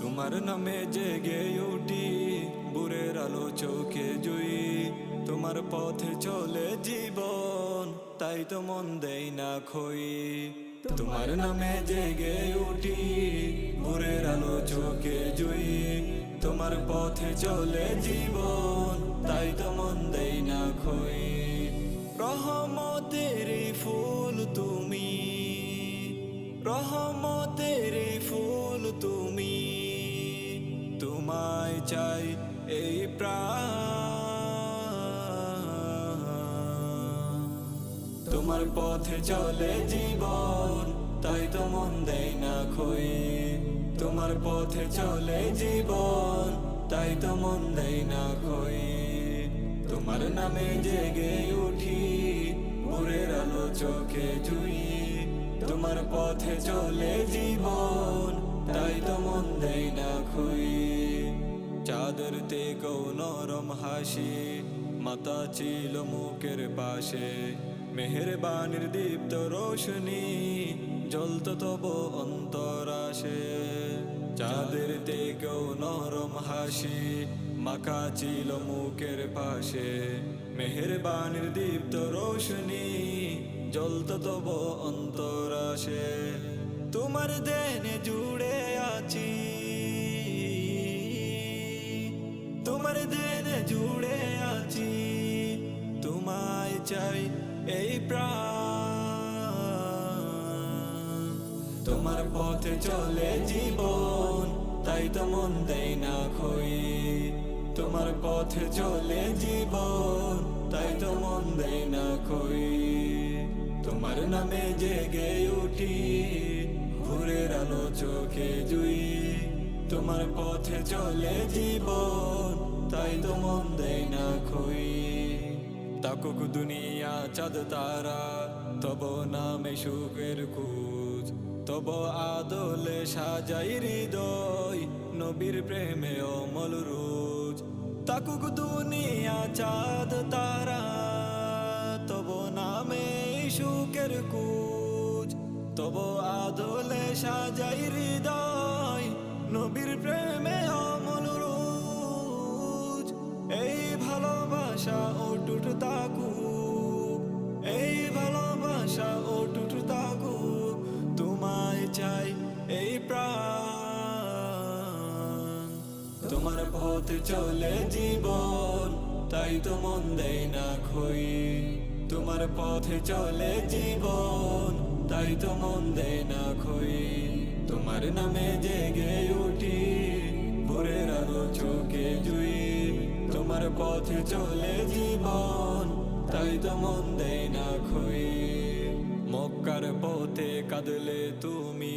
তোমার নামে জেগে উঠি বুরের আলো চোখে জুই, তোমার পথে চলে জীবন, তাই তো মন দেই না খই। তোমার নামে জেগে উঠি বুরের আলো চোখে জুই, তোমার পথে চলে জীবন, তাই তো মন দেই না খই। রহমতের ফুল তুমি রহমতের এই তোমার পথে চলে জীবন, তাই তো মন দেয় না খই তোমার পথে চলে জীবন, তাই তো মন দেয় না খই তোমার নামে জেগে উঠি, ভোরের আলো চোখে জুই। তোমার পথে চলে জীবন তে নরম হাসি, মাতা ছিল মুখের পাশে। মেহেরবানির দীপ্ত রোশনি জ্বলত তব অন্তরাশে চাঁদের তে নরম হাসি মাকা ছিল মুখের পাশে। মেহেরবানির দীপ্ত রোশনি জ্বলত তব অন্তরাশে তোমার দেনে জুড়ে আছি। তোমার দেনে জুড়ে আছি তোমায় চাই এই প্রাণ তোমার পথে চলে জীবন তাই তো মন দেয় না খই তোমার পথে চলে জীবন তাই তো মন দেয় না খই তোমার নামে জেগে উঠি ভোরের আলো চোখে জুই তোমার পথে চলে জীবন তাকুক দুনিয়া চাঁদ তারা, তব নামে সুখের খুঁজ। তব আদলে সাজাই হৃদয়, নবীর প্রেমে অমল রোজ। তাকুক দুনিয়া চাঁদ তারা, তব নামে সুখের কুজ তব আদলে সাজাই হৃদয়, নবীর প্রেমে পথে চলে জীবন, তাই তো মন দেয় না খই তোমার পথে চলে জীবন, তাই তো মন দেয় না খই তোমার নামে জেগে উঠি, ভোরের আলো চোখে জুই। তোমার পথে চলে জীবন, তাই তো মন দেয় না খই মক্কার পথে কাঁদলে তুমি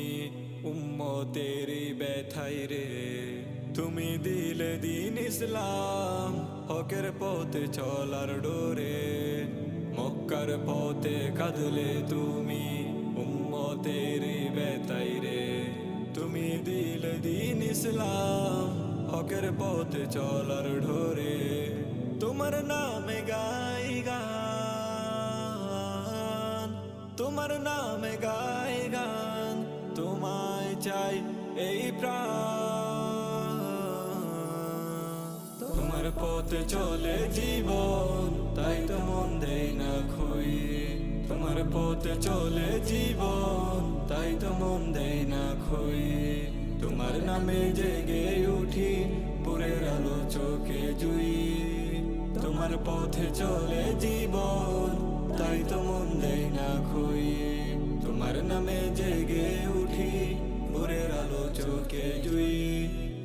উম্মতেরি ব্যথাই রে। তুমি দিলে দিন ইসলাম, হকের পথে চলার ডোরে। মক্কার পথে কাঁদলে তুমি উম্মতেরি ব্যথাই রে। তুমি দিলে দিন ইসলাম, হকের পথে চলার ঢোরে তোমার নামে গাই গান, তোমার নামে গাই গান, তোমায় চাই এই প্রাণ। পথে চলে জীবন, তাই তো মন দেয় না খই তোমার পথে চলে জীবন, তাই তো মন দেয় না খই তোমার নামে জেগে উঠি, পুরের আলো চোখে জুই। তোমার পথে চলে জীবন, তাই তো মন দেয় না খই তোমার নামে জেগে উঠি ভোরের আলো চোখে জুই।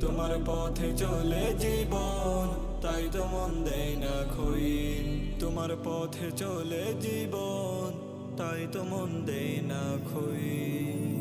তোমার পথে চলে জীবন তাই তো মন দেয় না খই। তোমার পথে চলে জীবন, তাই তো মন দেয় না খই।